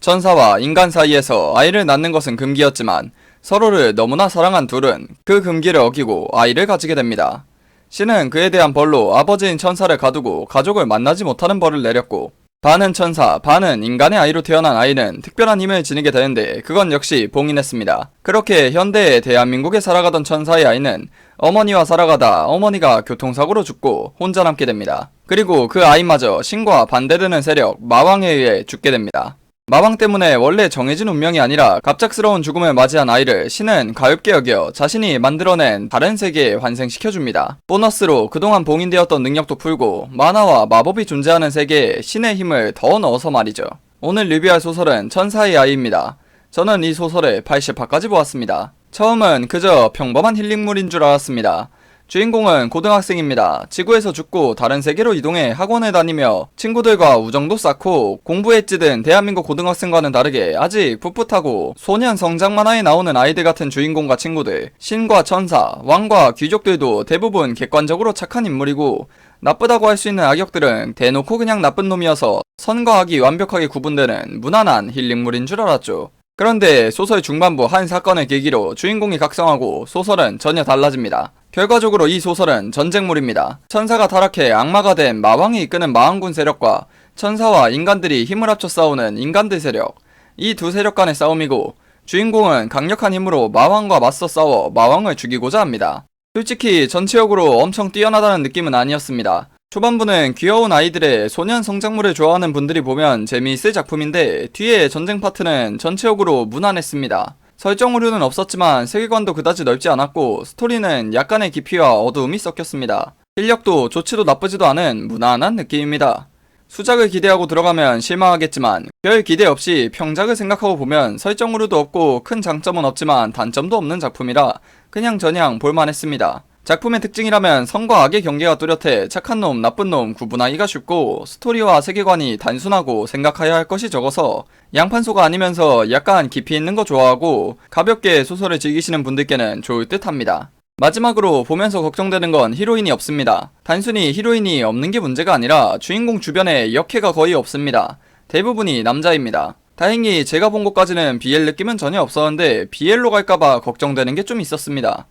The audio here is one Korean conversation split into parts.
천사와 인간 사이에서 아이를 낳는 것은 금기였지만 서로를 너무나 사랑한 둘은 그 금기를 어기고 아이를 가지게 됩니다. 신은 그에 대한 벌로 아버지인 천사를 가두고 가족을 만나지 못하는 벌을 내렸고 반은 천사, 반은 인간의 아이로 태어난 아이는 특별한 힘을 지니게 되는데 그건 역시 봉인했습니다. 그렇게 현대의 대한민국에 살아가던 천사의 아이는 어머니와 살아가다 어머니가 교통사고로 죽고 혼자 남게 됩니다. 그리고 그 아이마저 신과 반대되는 세력 마왕에 의해 죽게 됩니다. 마왕 때문에 원래 정해진 운명이 아니라 갑작스러운 죽음을 맞이한 아이를 신은 가엾게 여겨 자신이 만들어낸 다른 세계에 환생시켜줍니다. 보너스로 그동안 봉인되었던 능력도 풀고 만화와 마법이 존재하는 세계에 신의 힘을 더 넣어서 말이죠. 오늘 리뷰할 소설은 천사의 아이입니다. 저는 이 소설을 80화까지 보았습니다. 처음은 그저 평범한 힐링물인 줄 알았습니다. 주인공은 고등학생입니다. 지구에서 죽고 다른 세계로 이동해 학원을 다니며 친구들과 우정도 쌓고 공부에 찌든 대한민국 고등학생과는 다르게 아직 풋풋하고 소년 성장 만화에 나오는 아이들 같은 주인공과 친구들, 신과 천사, 왕과 귀족들도 대부분 객관적으로 착한 인물이고 나쁘다고 할 수 있는 악역들은 대놓고 그냥 나쁜 놈이어서 선과 악이 완벽하게 구분되는 무난한 힐링물인 줄 알았죠. 그런데 소설 중반부 한 사건을 계기로 주인공이 각성하고 소설은 전혀 달라집니다. 결과적으로 이 소설은 전쟁물입니다. 천사가 타락해 악마가 된 마왕이 이끄는 마왕군 세력과 천사와 인간들이 힘을 합쳐 싸우는 인간들 세력. 이 두 세력 간의 싸움이고 주인공은 강력한 힘으로 마왕과 맞서 싸워 마왕을 죽이고자 합니다. 솔직히 전체적으로 엄청 뛰어나다는 느낌은 아니었습니다. 초반부는 귀여운 아이들의 소년 성장물을 좋아하는 분들이 보면 재미있을 작품인데 뒤에 전쟁 파트는 전체적으로 무난했습니다. 설정 오류는 없었지만 세계관도 그다지 넓지 않았고 스토리는 약간의 깊이와 어두움이 섞였습니다. 실력도 좋지도 나쁘지도 않은 무난한 느낌입니다. 수작을 기대하고 들어가면 실망하겠지만 별 기대 없이 평작을 생각하고 보면 설정 오류도 없고 큰 장점은 없지만 단점도 없는 작품이라 그냥 저냥 볼만했습니다. 작품의 특징이라면 선과 악의 경계가 뚜렷해 착한 놈, 나쁜 놈 구분하기가 쉽고 스토리와 세계관이 단순하고 생각해야 할 것이 적어서 양판소가 아니면서 약간 깊이 있는 거 좋아하고 가볍게 소설을 즐기시는 분들께는 좋을 듯 합니다. 마지막으로 보면서 걱정되는 건 히로인이 없습니다. 단순히 히로인이 없는 게 문제가 아니라 주인공 주변에 역해가 거의 없습니다. 대부분이 남자입니다. 다행히 제가 본 것까지는 BL 느낌은 전혀 없었는데 BL로 갈까봐 걱정되는 게 좀 있었습니다.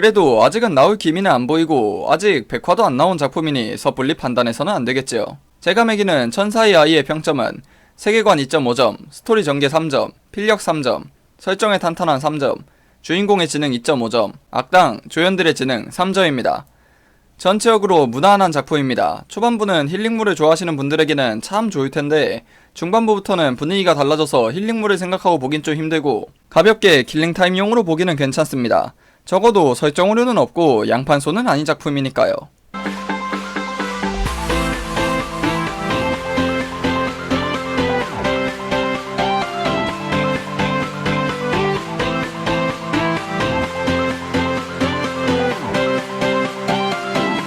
그래도 아직은 나올 기미는 안 보이고 아직 백화도 안 나온 작품이니 섣불리 판단해서는 안 되겠지요. 제가 매기는 천사의 아이의 평점은 세계관 2.5점, 스토리 전개 3점, 필력 3점, 설정의 탄탄한 3점, 주인공의 지능 2.5점, 악당, 조연들의 지능 3점입니다. 전체적으로 무난한 작품입니다. 초반부는 힐링물을 좋아하시는 분들에게는 참 좋을 텐데 중반부부터는 분위기가 달라져서 힐링물을 생각하고 보긴 좀 힘들고 가볍게 킬링타임용으로 보기는 괜찮습니다. 적어도 설정 오류는 없고 양판소는 아닌 작품이니까요.